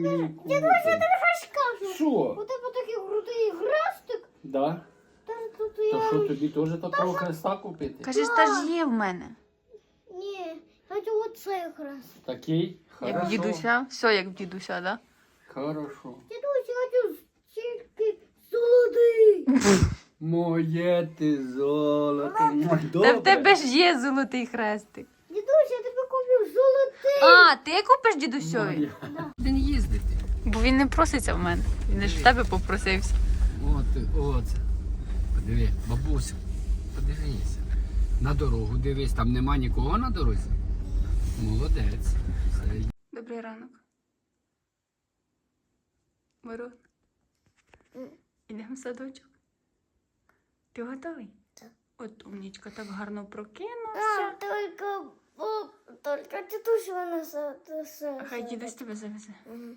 Дідусь, я тобі щось скажу. У тебе такий крутий хрестик. Да? Та тут То я... що тобі теж такого хреста купити? Кажеш, та ж є в мене. Ні, хочу оцей хрест. Такий? Як в Хорошо. дідуся. Все як в дідуся, да? Хорошо. Дідусь, я хочу тільки золотий. Моє ти золото. Та в тебе ж є золотий хрестик. Дідусь, я тобі купив золотий. А, ти купиш дідусьові? Їздити. Бо він не проситься в мене. Він ж в тебе попросився. От, ти, от. Подиви, бабуся, подивися. На дорогу дивись, там нема нікого на дорозі. Молодець. Добрий ранок. Мирон. Ідемо в садочок. Ти готовий? Так. От умнічка, так гарно А, прокинувся. тільки, о, тільки дідусь вона. Хай дідусь тебе завезе. Мгм.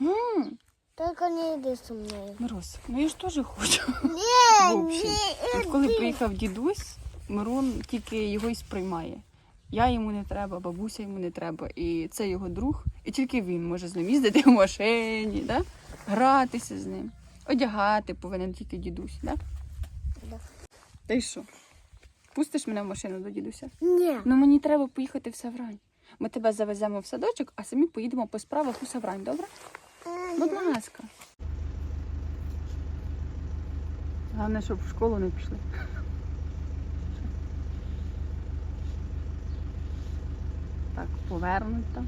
М, Тільки не йди зі мною. Мороз, ну я ж теж хочу. В общем, От коли приїхав дідусь, Мирон тільки його й сприймає. Я йому не треба, бабуся йому не треба. І це його друг, і тільки він може з ним їздити в машині, да? гратися з ним, одягати повинен тільки дідусь, да? Да. Та й що? Пустиш мене в машину до дідуся? Ні. Ну мені треба поїхати в Саврань. Ми тебе завеземо в садочок, а самі поїдемо по справах у Саврань, добре? Будь ласка. Головне, щоб в школу не пішли. Так, повернуто.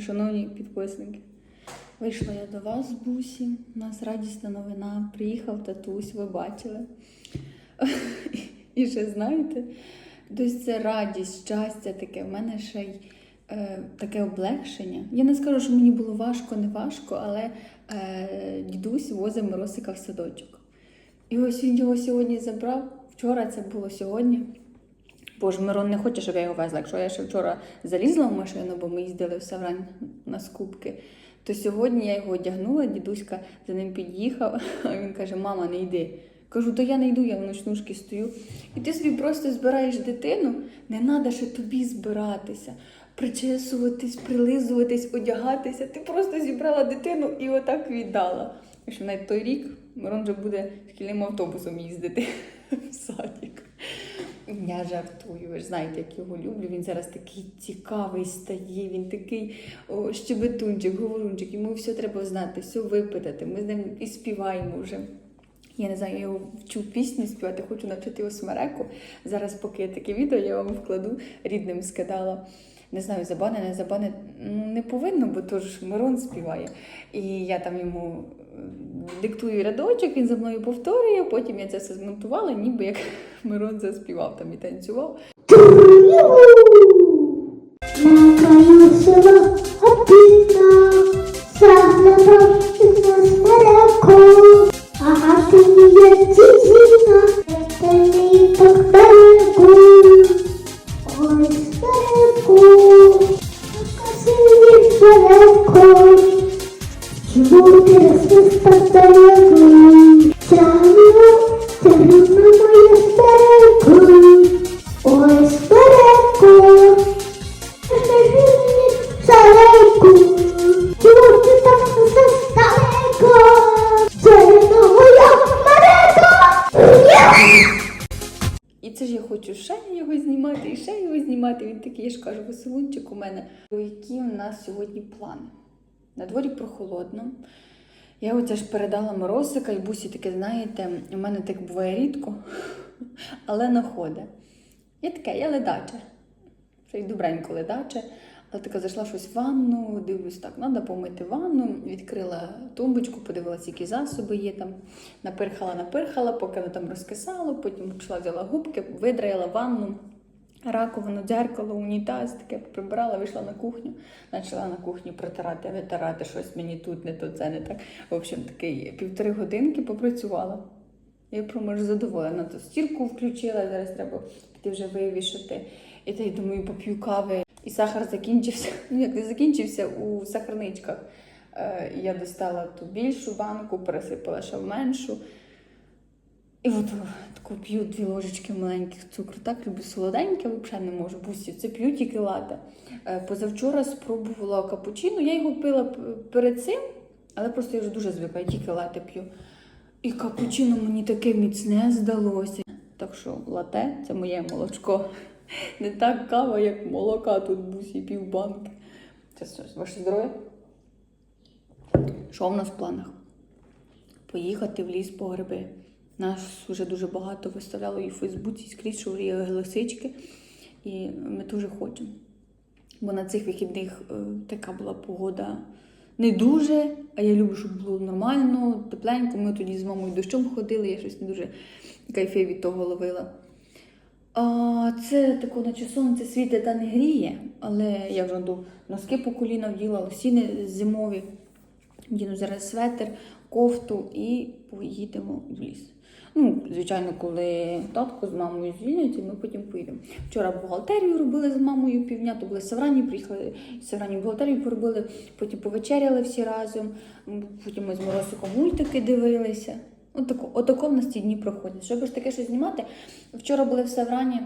Шановні підписники. Вийшла я до вас з бусі. У нас радісна новина. Приїхав татусь, ви бачили. І ще знаєте, тобто це радість, щастя таке. В мене ще й е, таке облегшення. Я не скажу, що мені було важко, не важко, але е, дідусь возив Миросика в садочок. І ось він його сьогодні забрав. Вчора це було сьогодні. Бо ж Мирон не хоче, щоб я його везла. Якщо я ще вчора залізла в машину, бо ми їздили в Саврань на скупки, то сьогодні я його одягнула, дідуська за ним під'їхав, а він каже: Мама, не йди. Кажу, то я не йду, я в ночнушки стою. І ти собі просто збираєш дитину, не треба ще тобі збиратися, причесуватись, прилизуватись, одягатися. Ти просто зібрала дитину і отак віддала. І що навіть той рік Мирон вже буде шкільним автобусом їздити в садик. Я жартую, ви ж знаєте, як його люблю. Він зараз такий цікавий стає, він такий о, щебетунчик, говорунчик, йому все треба знати, все випитати. Ми з ним і співаємо вже. Я не знаю, я його вчу пісню співати, хочу навчити його смереку. Зараз, поки я таке відео, я вам вкладу, рідним скидала. Не знаю, забане, не забане, не повинно, бо то ж Мирон співає. І я там йому диктую рядочок, він за мною повторює, потім я це все змонтувала, ніби як Мирон заспівав там і танцював. Це ж я хочу ще його знімати, і ще його знімати. Він такий, я ж кажу, веселунчик у мене. Які у нас сьогодні плани? На дворі прохолодно. Я оце ж передала морозика і бусі таке, знаєте, у мене так буває рідко, але находить. Я таке, я ледача. Це й добренько ледаче. Але така зайшла щось в ванну, дивлюсь, так, треба помити ванну, відкрила тумбочку, подивилася, які засоби є там. Напирхала, напирхала, поки воно там розкисало, потім пішла, взяла губки, видраїла ванну, раковину, дзеркало, унітаз, таке прибрала, вийшла на кухню, почала на кухні протирати, витирати щось мені тут, не то це, не так. В общем, такий півтори годинки попрацювала. Я прямо ж задоволена. То стірку включила, зараз треба піти вже вивішати. І тоді думаю, поп'ю кави. І сахар закінчився. Ну, як не закінчився у сахарничках. Е, я достала ту більшу банку, пересипала ще в меншу. І от таку п'ю дві ложечки маленьких цукру. Так люблю солоденьке, взагалі не можу. Бусі, це п'ю тільки лате. Е, Позавчора спробувала капучино. Я його пила перед цим, але просто я вже дуже звикла, я тільки лате п'ю. І капучино мені таке міцне здалося. Так що лате це моє молочко. Не так кава, як молока тут бусі півбанки. Це ваше здоров'я? Що в нас в планах? Поїхати в ліс по гриби. Нас вже дуже багато виставляло і в Фейсбуці, і скрізь, що є лисички. І ми дуже хочемо. Бо на цих вихідних е, така була погода не дуже, а я люблю, щоб було нормально, тепленько. Ми тоді з мамою дощом ходили, я щось не дуже кайфи від того ловила. А, це тако, наче сонце світить та не гріє, але я вже до носки по коліна вділа, лосіни зимові. Вдіну зараз светр, кофту і поїдемо в ліс. Ну, звичайно, коли татко з мамою звільняться, ми потім поїдемо. Вчора бухгалтерію робили з мамою півдня, то були Саврані, приїхали Саврані бухгалтерію поробили, потім повечеряли всі разом, потім ми з Моросиком мультики дивилися. Отако, отако в нас ці дні проходять. Щоб ж таке щось знімати. Вчора були в Саврані,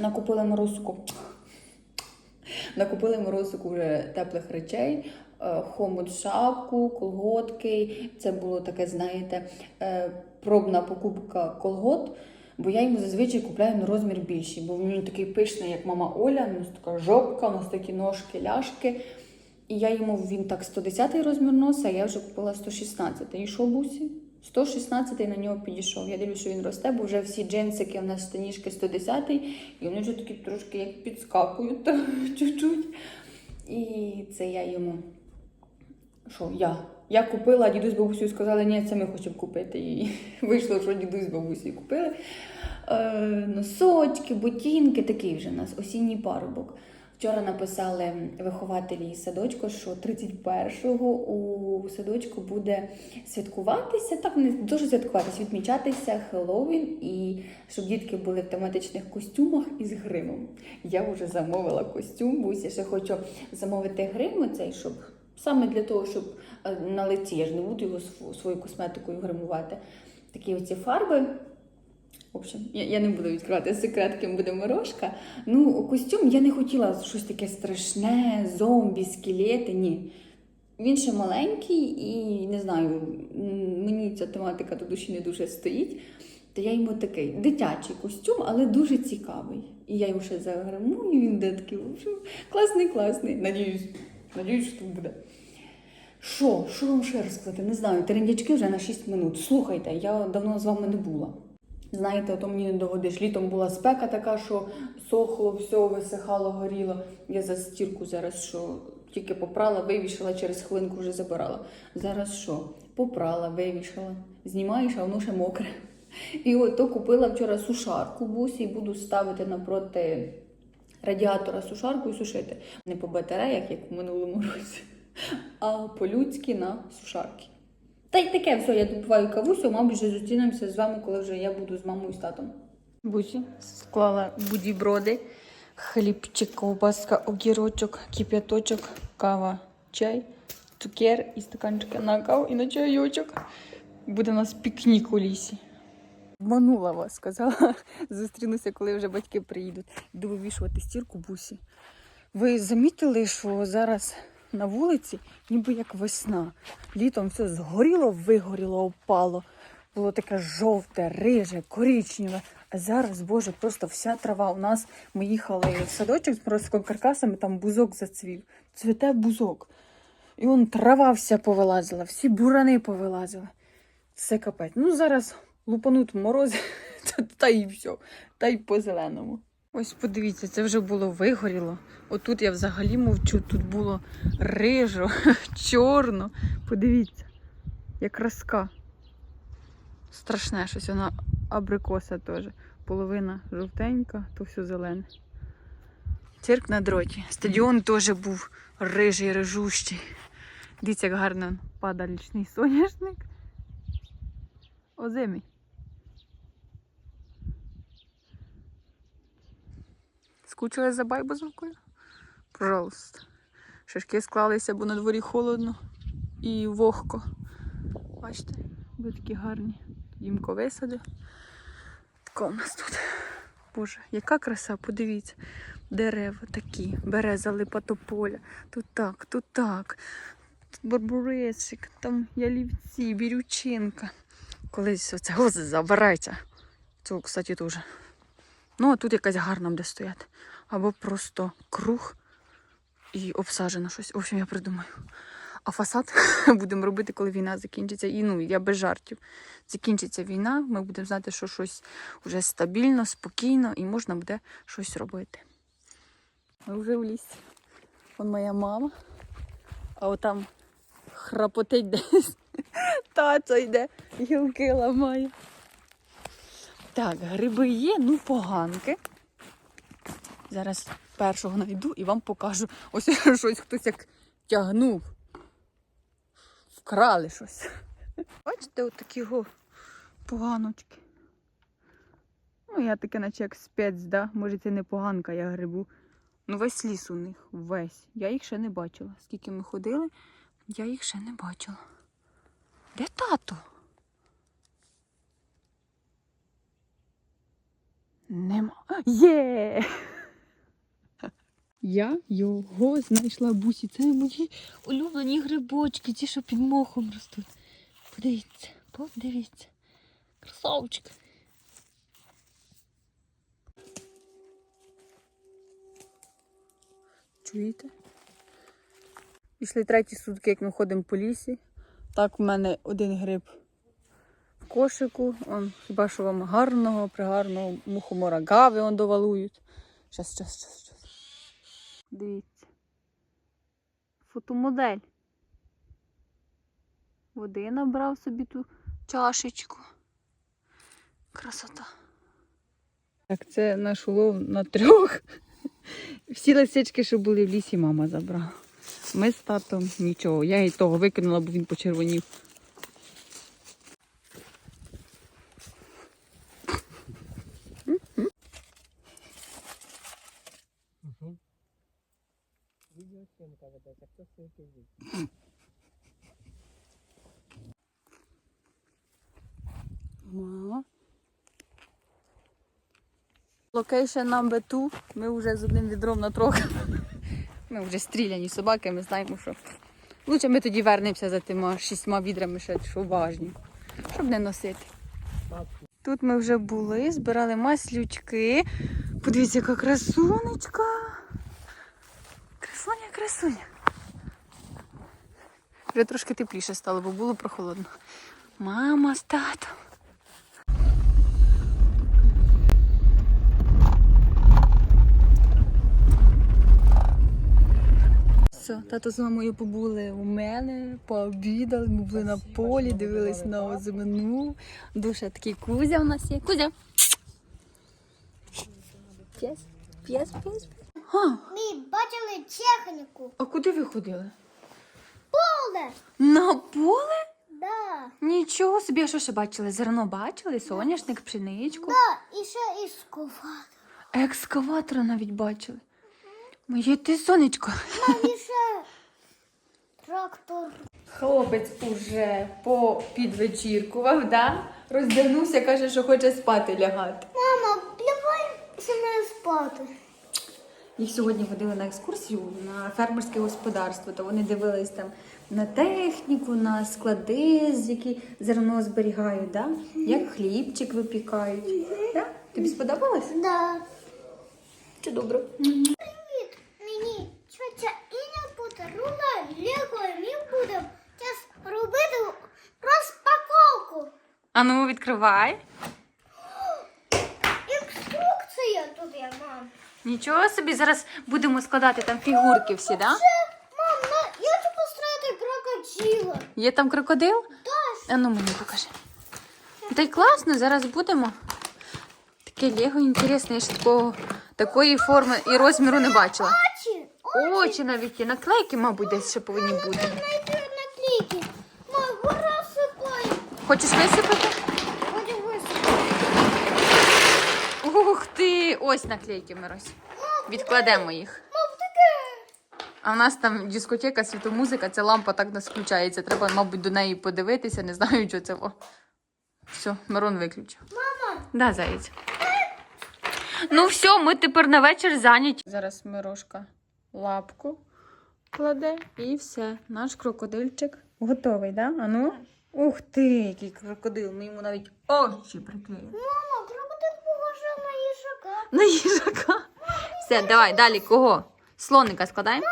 накупили Моросику. Накупили морозику вже теплих речей, е, хомут шапку, колготки. Це було таке, знаєте, е, пробна покупка колгот, бо я йому зазвичай купляю на розмір більший, бо він такий пишний, як мама Оля, у нас така жопка, у нас такі ножки, ляшки. І я йому він так 110 розмір носа, а я вже купила 116. І що бусі? 116 на нього підійшов. Я дивлюся, що він росте, бо вже всі джинсики у нас штанішки 110, і вони вже такі трошки як підскакують чуть-чуть. І це я йому. Що я? Я купила, а дідусь з бабусею сказали, ні, це ми хочемо купити. І вийшло, що дідусь з бабусею купили. Е, носочки, ботинки, такий вже у нас осінній парубок. Вчора написали вихователі садочку, що 31-го у садочку буде святкуватися, так не дуже святкуватися, відмічатися Хеллоуін і щоб дітки були в тематичних костюмах із гримом. Я вже замовила костюм, я ще хочу замовити грим цей, щоб саме для того, щоб е, на лиці я ж не буду його св- своєю косметикою гримувати. Такі оці фарби. Общем, я, я не буду відкривати секрет, ким буде морожка. Ну, костюм я не хотіла щось таке страшне, зомбі, скелети. Ні. Він ще маленький і не знаю, мені ця тематика до душі не дуже стоїть. То я йому такий дитячий костюм, але дуже цікавий. І я йому ще загримую, він такий класний, класний. Надіюсь, надіюсь, що тут буде. Що? Що вам ще розказати? Не знаю, трендячки вже на 6 минут. Слухайте, я давно з вами не була. Знаєте, то мені не догодиш. Літом була спека така, що сохло, все висихало, горіло. Я за стірку зараз що тільки попрала, вивішала, через хвилинку вже забирала. Зараз що? Попрала, вивішала. Знімаєш, а воно ще мокре. І от то купила вчора сушарку бусі і буду ставити напроти радіатора сушарку і сушити. Не по батареях, як в минулому році, а по-людськи на сушарки. Та й таке, все, я допиваю кавусю, мабуть, вже зустрінемося з вами, коли вже я буду з мамою і з татом. Бусі склала будіброди, хлібчик, ковбаска, огірочок, кип'яточок, кава, чай, цукер і стаканчики на каву і на чайочок. Буде у нас пікнік у лісі. Обманула вас, сказала, зустрінуся, коли вже батьки приїдуть. Йду вивішувати стірку бусі. Ви замітили, що зараз на вулиці ніби як весна. Літом все згоріло, вигоріло, опало. Було таке жовте, риже, коричневе. А зараз, Боже, просто вся трава. У нас ми їхали в садочок з морозком каркасами, там бузок зацвів. Цвіте бузок. І он трава вся повилазила, всі бурани повилазили. Все капець. Ну зараз лупануть морози, та, і все, та й по зеленому. Ось подивіться, це вже було вигоріло. Отут я взагалі мовчу, тут було рижо, чорно. Подивіться, як краска. Страшне щось, вона абрикоса теж. Половина жовтенька, то все зелене. Цирк на дроті. Стадіон теж був рижий, рижущий. Дивіться, як гарно падає лічний соняшник. Озимий. Скучили за байбузовкою? Пожалуйста. Шишки склалися, бо на дворі холодно і вогко. Бачите, ви такі гарні. Дімко висадив. Така у нас тут. Боже, яка краса, подивіться. Дерева такі, береза липа тополя. Тут так, тут так. Тут барбуресик, там ялівці, бірючинка. Колись оце ось забирається. Цього, кстати, теж. Ну, а тут якась гарна буде стояти. Або просто круг і обсаджено щось. В общем, я придумаю. А фасад будемо робити, коли війна закінчиться. І ну, я без жартів. Закінчиться війна, ми будемо знати, що щось вже стабільно, спокійно і можна буде щось робити. Ми вже в лісі. Вон моя мама. А отам храпотить десь. Тато йде, гілки ламає. Так, гриби є, ну поганки. Зараз першого знайду і вам покажу. Ось щось хтось як тягнув. Вкрали щось. Бачите, от такі поганочки. Ну, я таке, наче як спец, да? Може, це не поганка, я грибу. Ну, весь ліс у них, весь. Я їх ще не бачила. Скільки ми ходили, я їх ще не бачила. Де тато? Нема. Є! Я його знайшла бусі. Це мої улюблені грибочки, ті, що під мохом ростуть. Подивіться, подивіться. Красавчик. Чуєте? Пішли треті сутки, як ми ходимо по лісі. Так, в мене один гриб в кошику. Он, хіба що вам гарного, пригарного мухомора гави он довалують. Щас, щас, щас, щас. Дивіться. Фотомодель. Води набрав собі ту чашечку. Красота. Так, це наш улов на трьох. Всі лисички, що були в лісі, мама забрала. Ми з татом нічого. Я і того викинула, бо він почервонів. Мама. Локейшн number two. Ми вже з одним відром на трохи. Ми вже стріляні собаки, ми знаємо, що. Лучше ми тоді вернемося за тими шістьма відрами, ще що важні, щоб не носити. Тут ми вже були, збирали маслючки. Подивіться, яка красунечка. Красуня, красуня. Вже трошки тепліше стало, бо було прохолодно. Мама з татом. Все, тато з мамою побули у мене, пообідали, ми були на полі, дивились на озимину. Душа такий Кузя у нас є. Кузя. П'єс, п'єс, п'єс. А, техніку. а куди ви ходили? Поле. На поле? Да. Нічого собі, а що ще бачили? Зерно бачили, соняшник, пшеничку. Да, і ще іскувати. Екскаватора навіть бачили. Моє ти сонечко. І ще трактор. Хлопець уже попідвечіркував, да? роздягнувся, каже, що хоче спати лягати. Мама, давай зі мною спати. Їх сьогодні водили на екскурсію на фермерське господарство, то вони дивились там на техніку, на склади, з які зерно зберігають, да? як хлібчик випікають. Да? Тобі сподобалось? Да. Чи добре? Привіт, мені тетя Іня подарувала Лего, і ми будемо зараз робити розпаковку. А ну відкривай. Інструкція тут є, мам. Нічого собі, зараз будемо складати там фігурки всі, да? Мам, на, я хочу построить крокодила. Є там крокодил? Так. А ну мені покажи. Та й класно, зараз будемо. Таке Лего інтересне, я ще такого, такої форми і розміру не бачила. Очи. Очі навіть є, наклейки, мабуть, десь ще повинні бути. Найди наклейки. Мам, гора сыпай. Хочеш висипати? Будем высыпать. Ух ти! Ось наклейки, Мирось. Відкладемо їх. А в нас там дискотека, світомузика, ця лампа так нас включається. Треба, мабуть, до неї подивитися, не знаю, що це. О. Все, Мирон виключив. Мама. Да, заєць. Ну все, ми тепер на вечір зайняті. Зараз Мирошка лапку кладе і все. Наш крокодильчик готовий, да? А ну? Ух ти, який крокодил. Ми йому навіть очі приклеїли. Мама, крокодил похожа на їжака. На їжака. Все, давай, далі кого? Слоника складаємо?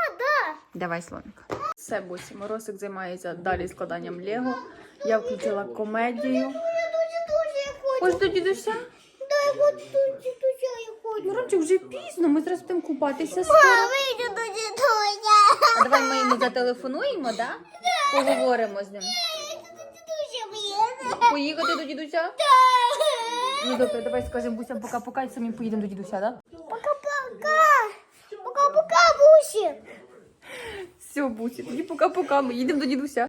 Давай слоника. Все, Бусі, Моросик займається далі складанням Лего. Я включила комедію. Ось до дідуся. Мирончик, вже пізно, ми зараз будемо купатися скоро. вийду до дідуся. А давай ми йому зателефонуємо, да? Поговоримо з ним. Дідуся. Поїхати до дідуся? Ну добре, давай скажемо бусям пока-пока і самі поїдемо до дідуся, да? Пока-пока. Пока-пока, Бусі. Все, бусі, тоді пока-пока, ми їдемо до дідуся.